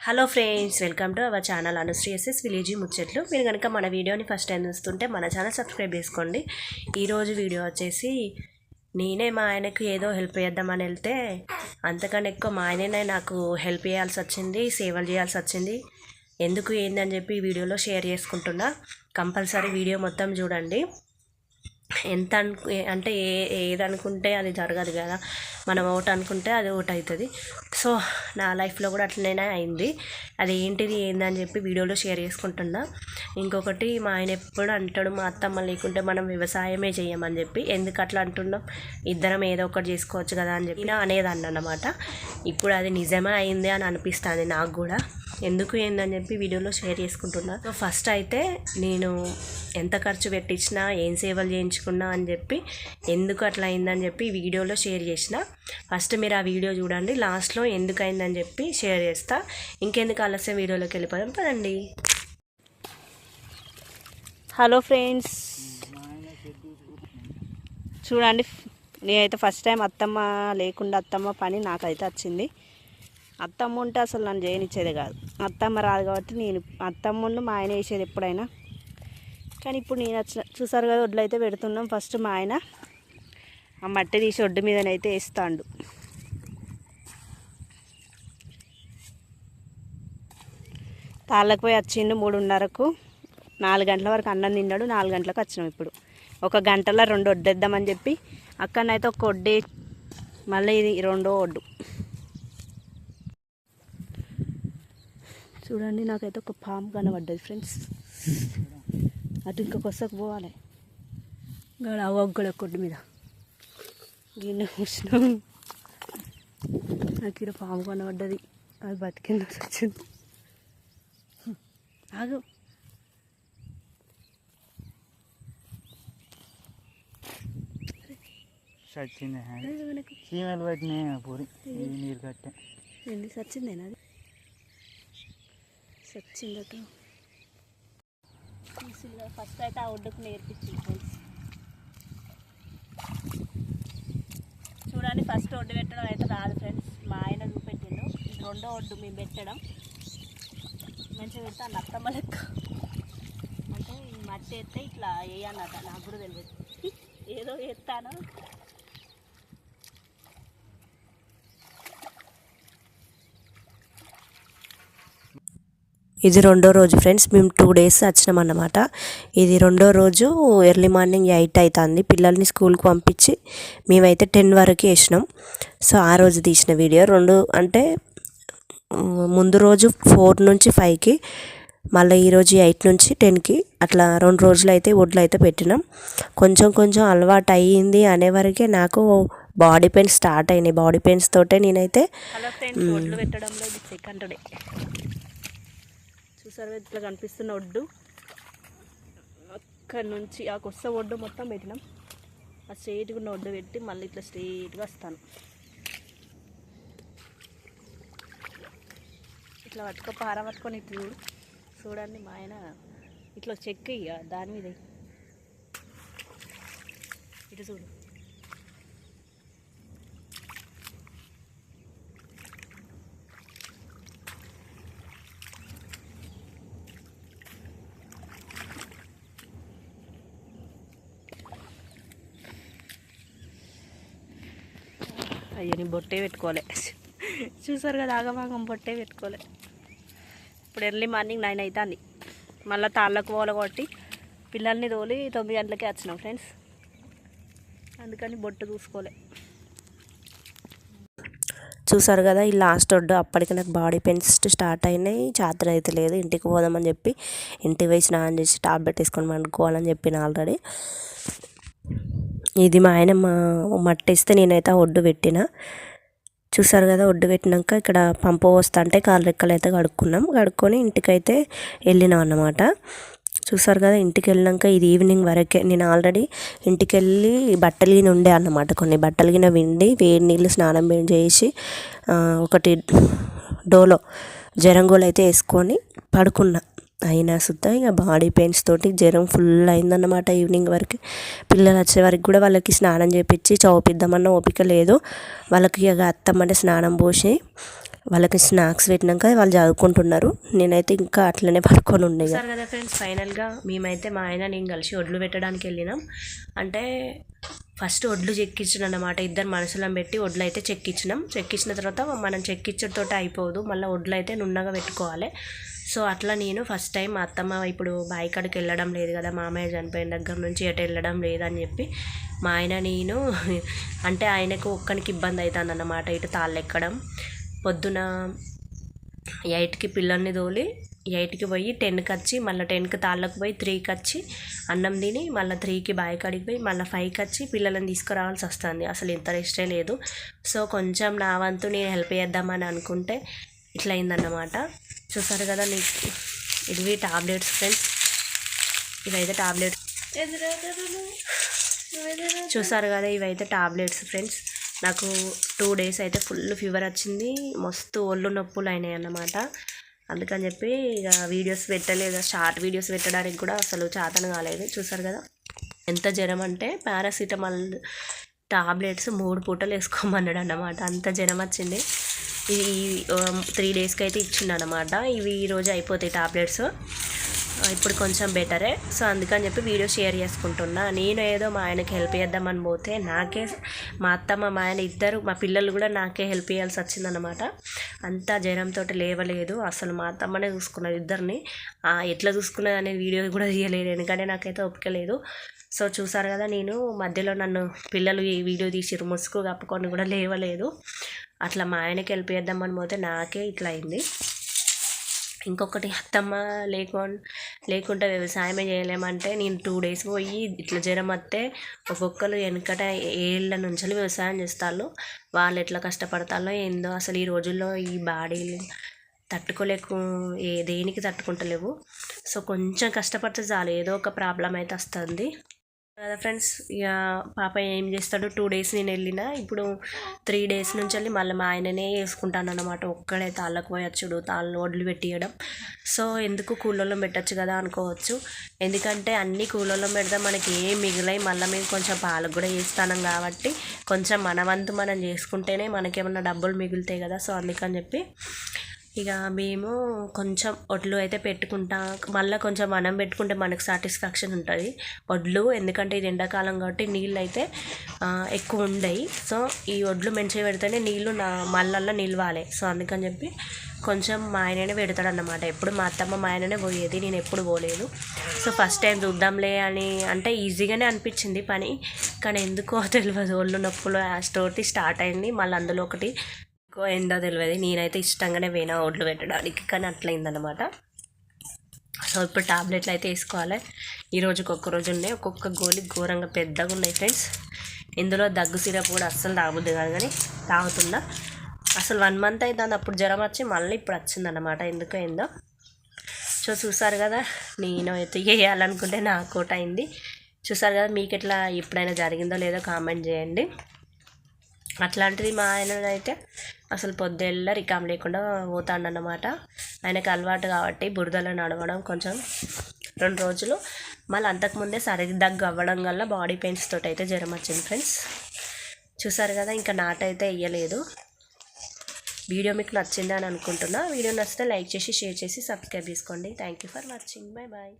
Hello friends welcome to our channel అనుశ్రీఎస్ఎస్ విలేజీ ముచ్చట్లు మీరు కనుక మన వీడియోని ఫస్ట్ టైం చూస్తుంటే మన ఛానల్ సబ్స్క్రైబ్ చేసుకోండి. ఈరోజు వీడియో వచ్చేసి నేనే మా ఆయనకు ఏదో హెల్ప్ చేద్దామని వెళ్తే అంతకన్నా ఎక్కువ మా ఆయననే నాకు హెల్ప్ చేయాల్సి వచ్చింది సేవలు చేయాల్సి వచ్చింది. ఎందుకు ఏందని చెప్పి వీడియోలో షేర్ చేసుకుంటున్నా. కంపల్సరీ వీడియో మొత్తం చూడండి. ఎంత అను అంటే ఏ ఏది అనుకుంటే అది జరగదు కదా. మనం ఒకటి అనుకుంటే అది ఒకటి అవుతుంది. సో నా లైఫ్లో కూడా అట్లనే అయింది. అది ఏంటిది ఏందని చెప్పి వీడియోలో షేర్ చేసుకుంటున్నా. ఇంకొకటి మా ఆయన ఎప్పుడు అంటాడు మా అత్తమ్మ లేకుంటే మనం వ్యవసాయమే చేయమని చెప్పి. ఎందుకు అట్లా అంటున్నాం? ఇద్దరం ఏదో ఒకటి చేసుకోవచ్చు కదా అని చెప్పి. అనేది అన్నమాట. ఇప్పుడు అది నిజమే అయింది అని అనిపిస్తుంది నాకు కూడా. ఎందుకు ఏందని చెప్పి వీడియోలో షేర్ చేసుకుంటున్నా. సో ఫస్ట్ అయితే నేను ఎంత ఖర్చు పెట్టించినా ఏం సేవలు చేయించుకున్నా అని చెప్పి ఎందుకు అట్లా అయిందని చెప్పి వీడియోలో షేర్ చేసిన. ఫస్ట్ మీరు ఆ వీడియో చూడండి లాస్ట్లో ఎందుకు అయిందని చెప్పి షేర్ చేస్తా. ఇంకెందుకు ఆలస్యం వీడియోలోకి వెళ్ళిపోదాం పదండి. Hello friends. చూడండి నేనైతే ఫస్ట్ టైం అత్తమ్మ లేకుండా అత్తమ్మ పని నాకైతే వచ్చింది. అత్తమ్మ ఉంటే అసలు నన్ను చేయనిచ్చేదే కాదు. అత్తమ్మ రాదు కాబట్టి నేను అత్తమ్మ మా ఆయన వేసేది ఎప్పుడైనా కానీ ఇప్పుడు నేను వచ్చిన చూసారు కదా వడ్లు అయితే పెడుతున్నాం. ఫస్ట్ మా ఆయన ఆ మట్టి తీసి ఒడ్డు మీదనైతే వేస్తాడు. తాళ్ళకు పోయి వచ్చిండు మూడున్నరకు. నాలుగు గంటల వరకు అన్నం తిన్నాడు నాలుగు గంటలకు వచ్చినాం ఇప్పుడు. ఒక గంటలో రెండు వడ్డేద్దామని చెప్పి అక్కడనైతే ఒక వడ్డే మళ్ళీ ఇది రెండో ఒడ్డు. చూడండి నాకైతే ఒక పాము కనబడ్డది ఫ్రెండ్స్ అటు ఇంకొక వస్తకు పోవాలి. గడ ఒగ్గడ కొడ్డు మీద. గిన్నె కూర్చున్నాం నాకు ఇక్కడ పాము కనబడ్డది. అది బతికింది వచ్చింది ఆగు. మనకు చీమలు పట్టినాయి పూరి. నీరు కట్టే. అది? సచ్చిందట ఫస్ట్ అయితే ఆ ఒడ్డుకు నేర్పించింది ఫ్రెండ్స్. చూడండి ఫస్ట్ ఒడ్డు పెట్టడం అయితే రాదు ఫ్రెండ్స్. మా ఆయన చూపెట్టిండు. ఇది రెండో ఒడ్డు మేము పెట్టడం. మంచిగా పెడతాను అత్తమ్మ లెక్క. అంటే మట్టి ఎత్తే ఇట్లా వేయన్నట. నాకు కూడా తెలియదు. ఏదో ఎత్తాను ఇది రెండో రోజు ఫ్రెండ్స్ మేము టూ డేస్ వచ్చినాం అన్నమాట. ఇది రెండో రోజు ఎర్లీ మార్నింగ్ ఎయిట్ అవుతుంది పిల్లల్ని స్కూల్కి పంపించి మేమైతే టెన్ వరకు వేసినాం. సో ఆ రోజు తీసిన వీడియో. రెండు అంటే ముందు రోజు ఫోర్ నుంచి ఫైవ్కి మళ్ళీ ఈరోజు ఎయిట్ నుంచి టెన్కి అట్లా రెండు రోజులు అయితే ఒడ్లు అయితే పెట్టినాం. కొంచెం కొంచెం అలవాటు అయ్యింది అనే వరకే నాకు బాడీ పెయిన్స్ స్టార్ట్ అయినాయి. బాడీ పెయిన్స్ తోటే నేనైతే హలో ఇట్లా కనిపిస్తున్న ఒడ్డు. అక్కడ నుంచి ఆ కొత్త ఒడ్డు మొత్తం పెట్టినాం. ఆ స్ట్రైట్గా ఉన్న ఒడ్డు పెట్టి మళ్ళీ ఇట్లా స్ట్రైట్గా వస్తాను. ఇట్లా పట్టుకో పార పట్టుకొని ఇట్లా చూడు. చూడండి మా ఆయన ఇట్లా చెక్ ఇక దాని మీద. ఇటు చూడు. అయ్యో నేను బొట్టే పెట్టుకోలే. చూసారు కదా ఆగమాగం బొట్టే పెట్టుకోలే. ఇప్పుడు ఎర్లీ మార్నింగ్ నైన్ అవుతుంది మళ్ళీ తాళ్ళకు పోవాలి కొట్టి పిల్లల్ని తోలి తొమ్మిది గంటలకే వచ్చినాం ఫ్రెండ్స్. అందుకని బొట్టు చూసుకోలే. చూసారు కదా ఈ లాస్ట్ వడ్డు అప్పటికి నాకు బాడీ పెయిన్స్ స్టార్ట్ అయినాయి. చాతర అయితే లేదు. ఇంటికి పోదామని చెప్పి ఇంటికి పోయి స్నానం చేసి టాబ్లెట్ వేసుకొని పండుకోవాలని చెప్పిన ఆల్రెడీ. ఇది మా ఆయన మా మట్టిస్తే నేనైతే ఒడ్డు పెట్టిన. చూసారు కదా ఒడ్డు పెట్టినాక ఇక్కడ పంప వస్తా అంటే కాలు రెక్కలు అయితే కడుక్కున్నాం. కడుక్కొని ఇంటికైతే వెళ్ళినాం అన్నమాట. చూసారు కదా ఇంటికి వెళ్ళినాక ఇది ఈవినింగ్ వరకే నేను ఆల్రెడీ ఇంటికి వెళ్ళి బట్టలు గిన ఉండే అన్నమాట. కొన్ని బట్టలు గిన విండి వేడి నీళ్ళు స్నానం చేసి ఒకటి డోలో జరంగోలు అయితే వేసుకొని పడుకున్నా. అయినా సుద్ధా ఇక బాడీ పెయిన్స్ తోటి జ్వరం ఫుల్ అయిందన్నమాట ఈవినింగ్ వరకు. పిల్లలు వచ్చే వరకు కూడా వాళ్ళకి స్నానం చేపించి చౌపిద్దామన్న ఓపిక లేదు. వాళ్ళకి ఇక అత్తమ్మంటే స్నానం పోసి వాళ్ళకి స్నాక్స్ పెట్టినాక వాళ్ళు చదువుకుంటున్నారు. నేనైతే ఇంకా అట్లనే పడుకొని ఉండే సార్ కదా ఫ్రెండ్స్ ఫైనల్గా మేమైతే మా ఆయన నేను కలిసి ఒడ్లు పెట్టడానికి వెళ్ళినాం. అంటే ఫస్ట్ ఒడ్లు చెక్కించిన అన్నమాట ఇద్దరు మనుషులను పెట్టి ఒడ్లు అయితే చెక్కించినాం. చెక్కించిన తర్వాత మనం చెక్కించడంతో అయిపోదు. మళ్ళీ ఒడ్లు అయితే నున్నగా పెట్టుకోవాలి. సో అట్లా నేను ఫస్ట్ టైం మా అత్తమ్మ ఇప్పుడు బావి కాడికి వెళ్ళడం లేదు కదా మామయ్య చనిపోయిన దగ్గర నుంచి ఎటు వెళ్ళడం లేదని చెప్పి మా ఆయన నేను అంటే ఆయనకు ఒక్కనికి ఇబ్బంది అవుతుంది అన్నమాట ఇటు తాళ్ళు ఎక్కడం పొద్దున ఎయిట్కి పిల్లల్ని తోలి ఎయిట్కి పోయి టెన్కి వచ్చి మళ్ళీ టెన్కి తాళ్ళకు పోయి త్రీకి వచ్చి అన్నం తిని మళ్ళీ త్రీకి బాయ్ కాడికి పోయి మళ్ళీ ఫైవ్కి వచ్చి పిల్లలను తీసుకురావాల్సి వస్తుంది. అసలు ఇంత రెస్టే లేదు. సో కొంచెం నా వంతు నేను హెల్ప్ చేద్దామని అనుకుంటే ఇట్లయిందన్నమాట చూసారు కదా నీకు ఇవి టాబ్లెట్స్ ఫ్రెండ్స్. ఇవైతే టాబ్లెట్స్. చూసారు కదా ఇవైతే టాబ్లెట్స్ ఫ్రెండ్స్. నాకు టూ డేస్ అయితే ఫుల్ ఫీవర్ వచ్చింది. మస్తు ఒళ్ళు నొప్పులు అయినాయి అన్నమాట. అందుకని చెప్పి ఇక వీడియోస్ పెట్టలేదు. షార్ట్ వీడియోస్ పెట్టడానికి కూడా అసలు చేతన కాలేదు. చూసారు కదా? ఎంత జ్వరం అంటే పారాసిటమాల్ టాబ్లెట్స్ మూడు పూటలు వేసుకోమన్నాడు అన్నమాట. అంత జ్వరం వచ్చింది. Um, ఇవి త్రీ డేస్కి అయితే ఇచ్చిండు ఇవి ఈరోజు అయిపోతాయి టాబ్లెట్స్. ఇప్పుడు కొంచెం బెటరే. సో అందుకని చెప్పి వీడియో షేర్ చేసుకుంటున్నా. నేను ఏదో మా ఆయనకి హెల్ప్ చేద్దామని పోతే నాకే మా అత్తమ్మ మా ఆయన ఇద్దరు మా పిల్లలు కూడా నాకే హెల్ప్ చేయాల్సి వచ్చిందనమాట అంతా జ్వరంతో లేవలేదు. అసలు మా అత్తమ్మనే చూసుకున్నది ఇద్దరిని. ఎట్లా చూసుకున్నది అనే వీడియో కూడా తీయలేదు. ఎందుకంటే నాకైతే ఓపిక లేదు. సో చూసారు కదా నేను మధ్యలో నన్ను పిల్లలు ఈ వీడియో తీసిరు ముసుగు కప్పుకొని కూడా లేవలేదు. అట్లా మా ఆయనకి హెల్ప్ చేద్దామని పోతే నాకే ఇట్లా అయింది. ఇంకొకటి అత్తమ్మ లేకుండా లేకుంటే వ్యవసాయమే చేయలేమంటే నేను టూ డేస్ పోయి ఇట్లా జ్వరం వస్తే ఒక్కొక్కరు వెనకట ఏళ్ళ నుంచి వ్యవసాయం చేస్తారు వాళ్ళు ఎట్లా కష్టపడతారో ఏందో అసలు ఈ రోజుల్లో ఈ బాడీలు తట్టుకోలేకు ఏ దేనికి తట్టుకుంటలేవు. సో కొంచెం కష్టపడితే చాలు. ఏదో ఒక ప్రాబ్లం అయితే వస్తుంది. కదా ఫ్రెండ్స్ ఇక పాప ఏం చేస్తాడు టూ డేస్ నేను వెళ్ళిన. ఇప్పుడు త్రీ డేస్ నుంచి వెళ్ళి మళ్ళీ మా ఆయననే వేసుకుంటాను అనమాట ఒక్కడే తాళ్ళకు పోయొచ్చుడు తాళ్ళు వడ్లు పెట్టియడం. సో ఎందుకు కూలలో పెట్టచ్చు కదా అనుకోవచ్చు. ఎందుకంటే అన్ని కూలలో పెడితే మనకి ఏం మిగిలాయి మళ్ళీ మేము కొంచెం పాలకు కూడా వేస్తాం కాబట్టి కొంచెం మన వంతు మనం చేసుకుంటేనే మనకేమన్నా డబ్బులు మిగులుతాయి కదా. సో అందుకని చెప్పి ఇక మేము కొంచెం వడ్లు అయితే పెట్టుకుంటా మళ్ళీ కొంచెం మనం పెట్టుకుంటే మనకు సాటిస్ఫాక్షన్ ఉంటుంది. వడ్లు ఎందుకంటే ఇది ఎండాకాలం కాబట్టి నీళ్ళు అయితే ఎక్కువ ఉండయి. సో ఈ వడ్లు మంచిగా పెడితేనే నీళ్ళు నా మళ్ళల్లో నిలవాలి. సో అందుకని చెప్పి కొంచెం మా ఆయననే పెడతాడు అన్నమాట ఎప్పుడు మా అత్తమ్మ మా ఆయననే పోయేది. నేను ఎప్పుడు పోలేదు. సో ఫస్ట్ టైం చూద్దాంలే అని అంటే ఈజీగానే అనిపించింది పని. కానీ ఎందుకో తెలియదు. ఒళ్ళు నొప్పులు ఆ స్టోర్తి స్టార్ట్ అయింది. మళ్ళీ అందులో ఒకటి ఎక్కువ ఏందో తెలియదు నేనైతే ఇష్టంగానే పోయినా ఒడ్లు పెట్టడానికి కానీ అట్లయిందనమాట సో ఇప్పుడు టాబ్లెట్లు అయితే వేసుకోవాలి. ఈ రోజుకి ఒక్క రోజు ఉన్నాయి. ఒక్కొక్క గోలి ఘోరంగా పెద్దగా ఉన్నాయి ఫ్రెండ్స్. ఇందులో దగ్గు సిరప్ కూడా అస్సలు తాగుద్ది కాదు కానీ తాగుతున్నా. అసలు వన్ మంత్ అవుతుంది అప్పుడు జ్వరం వచ్చి మళ్ళీ ఇప్పుడు వచ్చిందన్నమాట. ఎందుకో ఏందో. సో చూసారు కదా నేను అయితే వేయాలనుకుంటే నాకు ఒకటి అయింది. చూసారు కదా మీకు ఎట్లా ఎప్పుడైనా జరిగిందో లేదో కామెంట్ చేయండి. అట్లాంటిది మా ఆయన అయితే అసలు పొద్దుల్లా రికామ్ లేకుండా పోతాడన్నమాట. ఆయనకు అలవాటు కాబట్టి బురదలో నడవడం కొంచెం రెండు రోజులు. మళ్ళీ అంతకుముందే సరిగ్గా దగ్గు అవ్వడం వల్ల బాడీ పెయిన్స్ తోటి అయితే జ్వరం వచ్చింది ఫ్రెండ్స్. చూసారు కదా ఇంకా నాట అయితే వేయలేదు వీడియో మీకు నచ్చింది అని అనుకుంటున్నా. వీడియో నచ్చితే లైక్ చేసి షేర్ చేసి సబ్స్క్రైబ్ చేసుకోండి. Thank you for watching. Bye bye